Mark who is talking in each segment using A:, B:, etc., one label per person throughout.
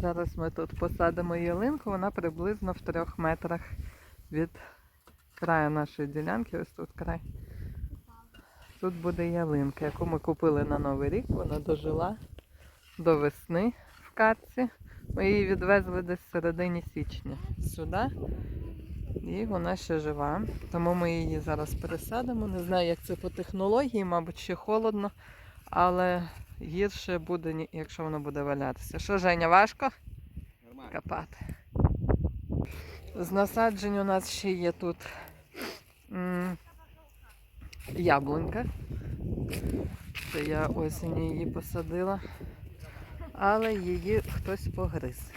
A: Зараз ми тут посадимо ялинку, вона приблизно в трьох метрах від краю нашої ділянки. Ось тут край. Тут буде ялинка, яку ми купили на Новий рік. Вона дожила до весни в катці. Ми її відвезли десь в середині січня сюди. І вона ще жива. Тому ми її зараз пересадимо. Не знаю, як це по технології, мабуть, ще холодно, але гірше буде, якщо воно буде валятися. Що, Женя, важко
B: Нормально.
A: копати? З насаджень у нас ще є тут м, яблунька. Це я осінню її посадила. Але її хтось погриз.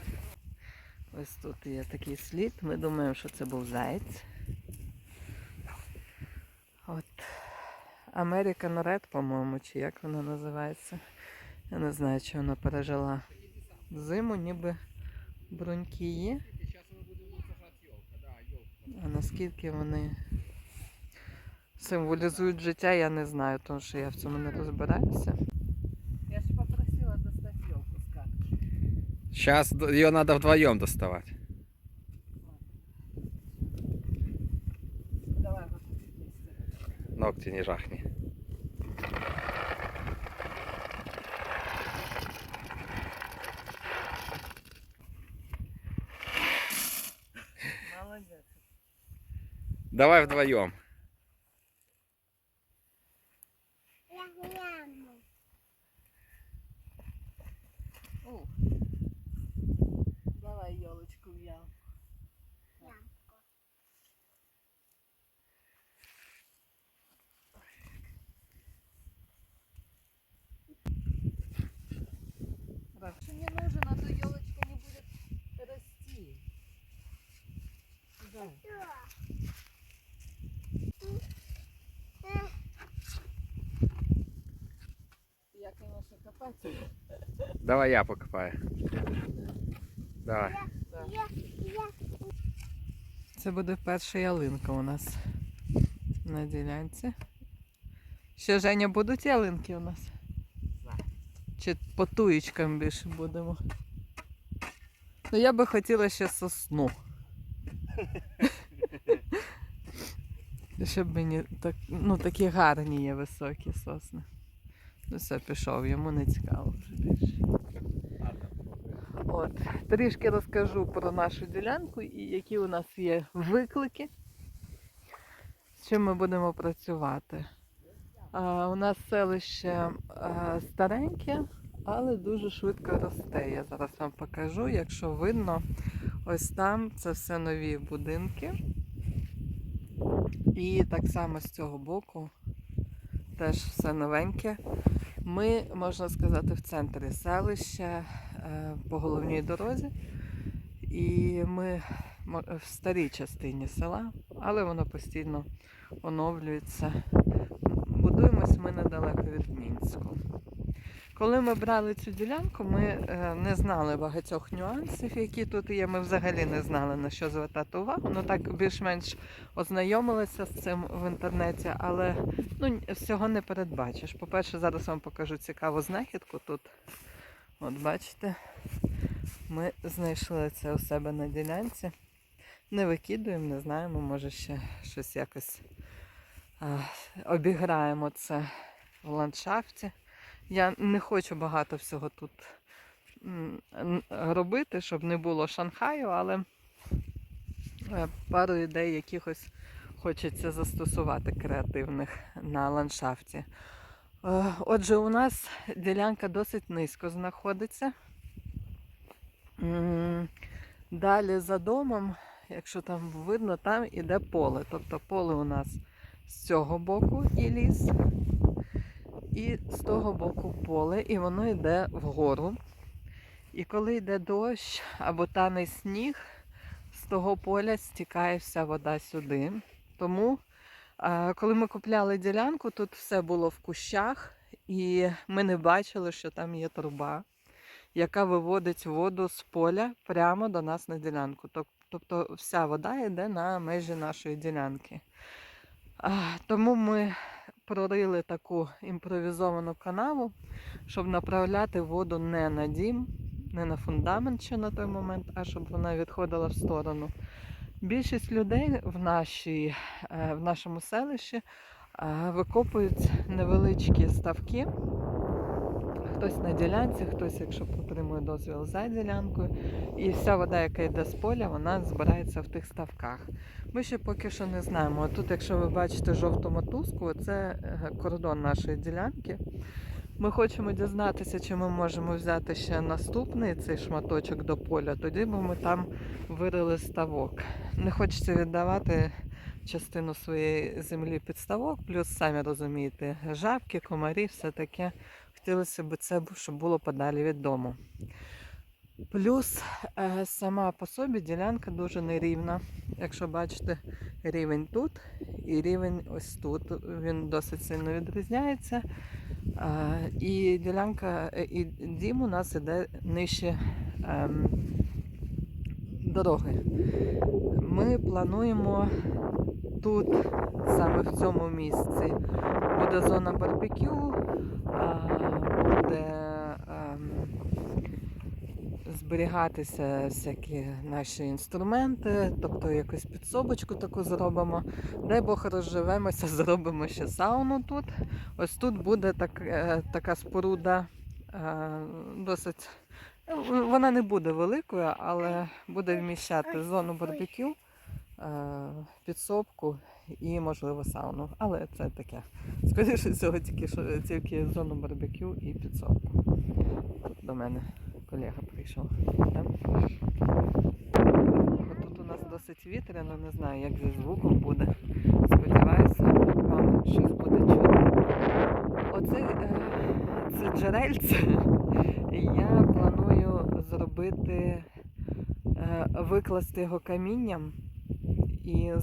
A: Ось тут є такий слід. Ми думаємо, що це був заєць. От. American Red, по-моєму, чи як вона називається. Я не знаю, чи вона пережила зиму, ніби бруньки є. А наскільки вони символізують життя, я не знаю, тому що я в цьому не розбираюся. Я ж попросила достати йолку з катки.
B: Сейчас ее надо вдвоем доставать.
A: Давай.
B: Ногти не жахни. Давай вдвоем.
A: Давай в не нужен, а то елочка не будет расти. Да. Конечно, копать умею.
B: Давай я покопаю. Давай.
A: Це буде перша ялинка у нас на ділянці. Ще Женя будуть ялинки у нас? Чи по туєчкам більше будемо? Ну я би хотіла ще сосну. Щоб мені так, ну, такі гарні є високі сосни. Ну все, пішов, йому не цікаво вже більше. От, трішки розкажу про нашу ділянку і які у нас є виклики, з чим ми будемо працювати. А, у нас селище а, стареньке, але дуже швидко росте. Я зараз вам покажу, якщо видно, ось там це все нові будинки. І так само з цього боку теж все новеньке. Ми, можна сказати, в центрі селища е, по головній дорозі. І ми в старій частині села, але воно постійно оновлюється. Будуємось ми недалеко від Мінську. Коли ми брали цю ділянку, ми е, не знали багатьох нюансів, які тут є. Ми взагалі не знали на що звертати увагу. Ну так більш-менш ознайомилися з цим в інтернеті, але ну, всього не передбачиш. По-перше, зараз вам покажу цікаву знахідку тут. От бачите, ми знайшли це у себе на ділянці. Не викидуємо, не знаємо, може ще щось якось а, обіграємо це в ландшафті. Я не хочу багато всього тут робити, щоб не було Шанхаю, але е, пару ідей якихось хочеться застосувати креативних на ландшафті. Е, Отже, у нас ділянка досить низько знаходиться. Далі за домом, якщо там видно, там іде поле. Тобто поле у нас з цього боку і ліс, і з того боку поле, і воно йде вгору. І коли йде дощ або тане сніг, з того поля стікає вся вода сюди. Тому, е, коли ми купляли ділянку, тут все було в кущах, і ми не бачили, що там є труба, яка виводить воду з поля прямо до нас на ділянку. Тобто вся вода йде на межі нашої ділянки. Тому ми прорили таку імпровізовану канаву, щоб направляти воду не на дім, не на фундамент ще на той момент, а щоб вона відходила в сторону. Більшість людей в, нашій, е, в нашому селищі е, викопують невеличкі ставки. Хтось на ділянці, хтось, якщо отримує дозвіл за ділянкою. І вся вода, яка йде з поля, вона збирається в тих ставках. Ми ще поки що не знаємо. Тут, якщо ви бачите жовту мотузку, це е, кордон нашої ділянки. Ми хочемо дізнатися, чи ми можемо взяти ще наступний цей шматочок до поля. Тоді б ми там вирили ставок. Не хочеться віддавати частину своєї землі під ставок, плюс самі розумієте, жабки, комарі, все таке. Хотілося б це, щоб було подалі від дому. Плюс е, сама по собі ділянка дуже нерівна. Якщо бачите, рівень тут і рівень ось тут. Він досить сильно відрізняється. Е, і ділянка, е, і дім у нас іде нижче ем, дороги. Ми плануємо тут, саме в цьому місці, буде зона барбекю, буде ем, зберігатися всякі наші інструменти, тобто якусь підсобочку таку зробимо. Дай Бог розживемося, зробимо ще сауну тут. Ось тут буде так, е, така споруда е, досить. ну, Вона не буде великою, але буде вміщати зону барбекю, е, підсобку і, можливо, сауну. Але це таке. Скоріше всього, тільки, що, тільки зону барбекю і підсобку. Тут до мене колега прийшов. Тут у нас досить вітряно, не знаю, як зі звуком буде. Сподіваюся, вам щось буде чути. Оце е, це джерельце. Я планую зробити, е, викласти його камінням і е,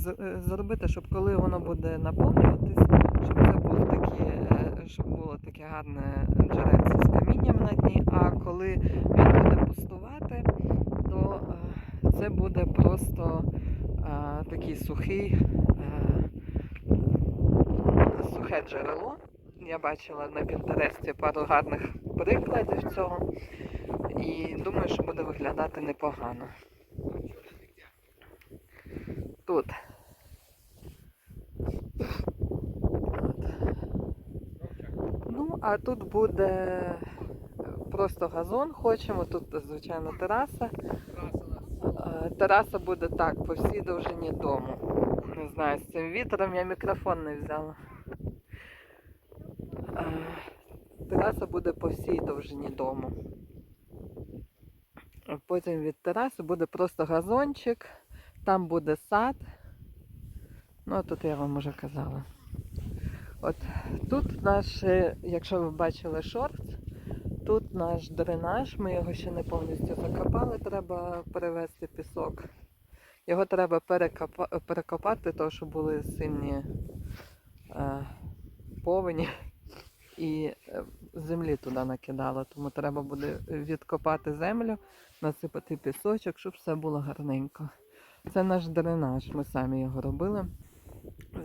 A: зробити, щоб коли воно буде наповнюватись, щоб це було такі, е, щоб було таке гарне джерельце з камінням на дні. А коли він буде пустувати, то е, це буде просто е, такий сухий, е, сухе джерело. Я бачила на Пінтересті пару гарних прикладів цього. І думаю, що буде виглядати непогано. Тут. Ну, а тут буде е, просто газон. Хочемо. Тут, звичайно, тераса. Е, Тераса буде так, по всій довжині дому. Не знаю, з цим вітром я мікрофон не взяла. Е, Тераса буде по всій довжині дому. Потім від тераси буде просто газончик, там буде сад. Ну, а тут я вам вже казала. От тут наш, е, якщо ви бачили шорт, тут наш дренаж, ми його ще не повністю закопали, треба перевести пісок. Його треба перекопа, перекопати, тому що були сильні е, повені і е, землі туди накидало. Тому треба буде відкопати землю, насипати пісочок, щоб все було гарненько. Це наш дренаж, ми самі його робили.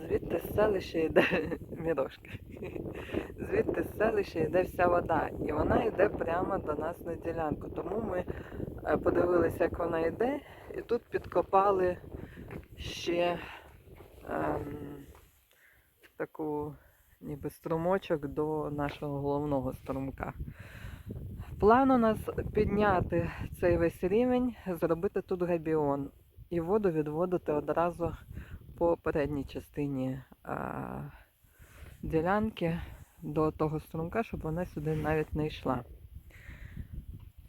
A: Звідти з селища йде мірошки. Звідти з селища йде вся вода. І вона йде прямо до нас на ділянку. Тому ми е, подивилися, як вона йде, і тут підкопали ще ем, таку ніби струмочок до нашого головного струмка. План у нас підняти цей весь рівень, зробити тут габіон і воду відводити одразу по передній частині ділянки до того струмка, щоб вона сюди навіть не йшла.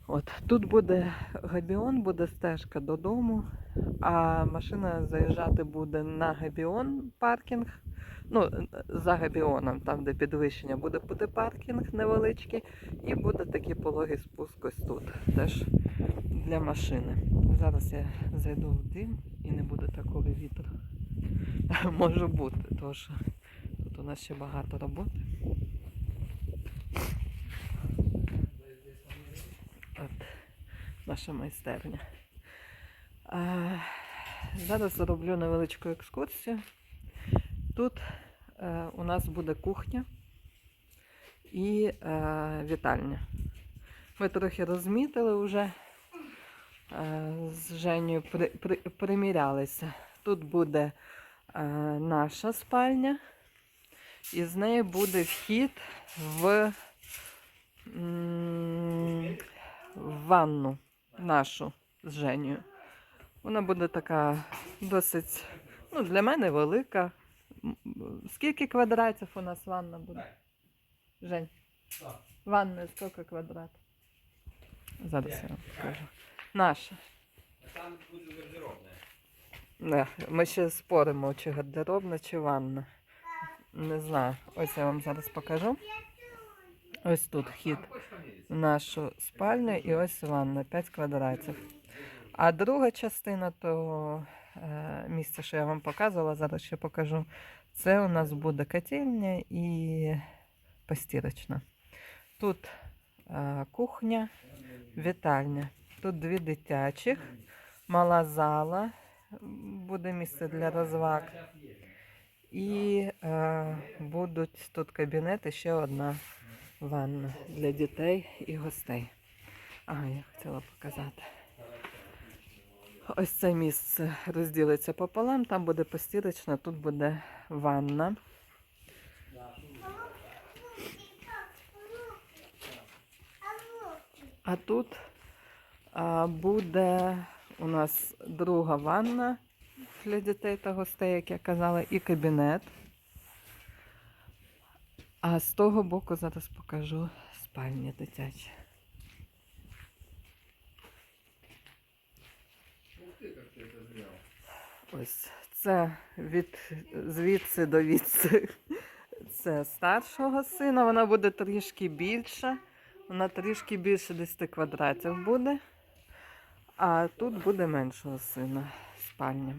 A: От тут буде габіон, буде стежка додому, а машина заїжджати буде на габіон паркінг. Ну, за габіоном, там, де підвищення, буде, буде паркінг невеличкий, і буде такий пологий спуск ось тут. Теж для машини. Зараз я зайду в дим і не буде такого вітру. Може бути, тому що тут у нас ще багато роботи. От наша майстерня. А, зараз зроблю невеличку екскурсію. Тут е, у нас буде кухня і е, вітальня. Ми трохи розмітили вже. Е, З Женю при, при, примірялися. Тут буде е, наша спальня, і з неї буде вхід в, в ванну нашу з Женю. Вона буде така досить, ну, для мене велика. Скільки квадратів у нас ванна буде? Жень. Ванна скільки квадратів? Зараз я вам скажу. Наша.
B: Там буде гардеробна.
A: Не, ми ще споримо, чи гардеробна, чи ванна. Не знаю. Ось я вам зараз покажу. Ось тут вхід в нашу спальню і ось ванна 5 квадратів. А друга частина того е, місця, що я вам показувала, зараз ще покажу. Це у нас буде котельня і постірочна. Тут е, кухня, вітальня. Тут дві дитячих, мала зала, буде місце для розваг. І е, будуть тут кабінети, ще одна ванна для дітей і гостей. Ага, я хотіла показати. Ось це місце розділиться пополам, там буде постірочна, тут буде ванна. А тут а, буде у нас друга ванна для дітей та гостей, як я казала, і кабінет. А з того боку зараз покажу спальні дитячі. Ось це від звідси до відси. Це старшого сина. Вона буде трішки більша. Вона трішки більше 10 квадратів буде. А тут буде меншого сина спальня.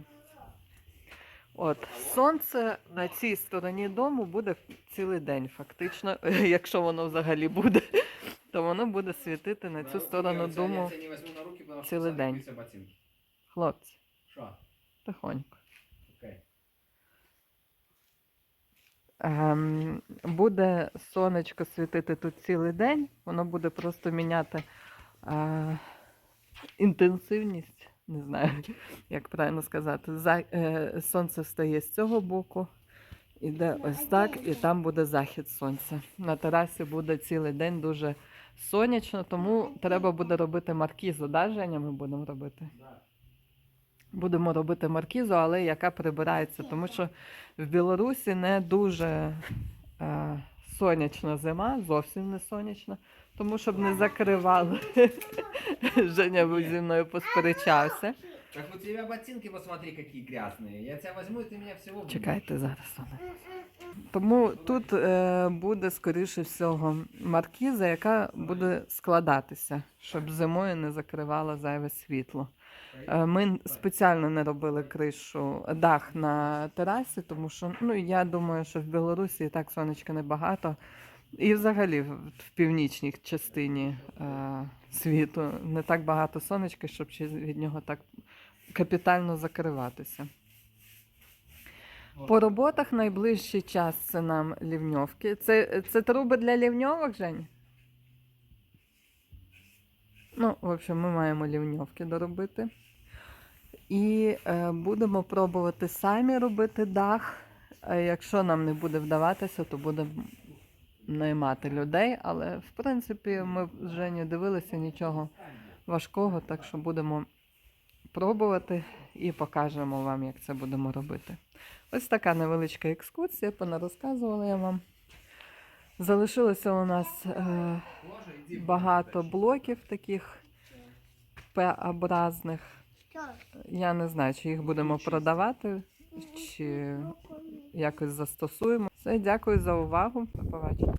A: От, сонце на цій стороні дому буде цілий день, фактично, якщо воно взагалі буде, то воно буде світити на цю сторону дому цілий день. хлопці,
B: Що?
A: тихонько. Ем, буде сонечко світити тут цілий день, воно буде просто міняти е, інтенсивність, не знаю, як правильно сказати. За, е, сонце встає з цього боку, іде ось так, і там буде захід сонця. На терасі буде цілий день дуже сонячно, тому треба буде робити маркізу. Да, Женя, ми будемо робити? Будемо робити маркізу, але яка прибирається, тому що в Білорусі не дуже е, сонячна зима, зовсім не сонячна, тому щоб не закривали. Женя був зі мною посперечався.
B: Так у тебя ботинки, посмотри, какие грязные. Я тебя возьму, и ты меня всего выбьешь.
A: Чекайте зараз вони. Тому тут е, буде, скоріше всього, маркіза, яка буде складатися, щоб зимою не закривала зайве світло. Е, Ми спеціально не робили кришу, дах на терасі, тому що ну, я думаю, що в Білорусі і так сонечка небагато. І взагалі в північній частині е, світу не так багато сонечка, щоб від нього так капітально закриватися. По роботах найближчий час це нам лівньовки. Це, це труби для лівньовок, Жень? Ну, в общем, ми маємо лівньовки доробити. І е, будемо пробувати самі робити дах. Якщо нам не буде вдаватися, то будемо наймати людей. Але в принципі ми з Женю дивилися нічого важкого, так що будемо пробувати і покажемо вам, як це будемо робити. Ось така невеличка екскурсія, понарозказувала я вам. Залишилося у нас е, багато блоків таких П-образних. Я не знаю, чи їх будемо продавати, чи якось застосуємо. Все, дякую за увагу. До побачення.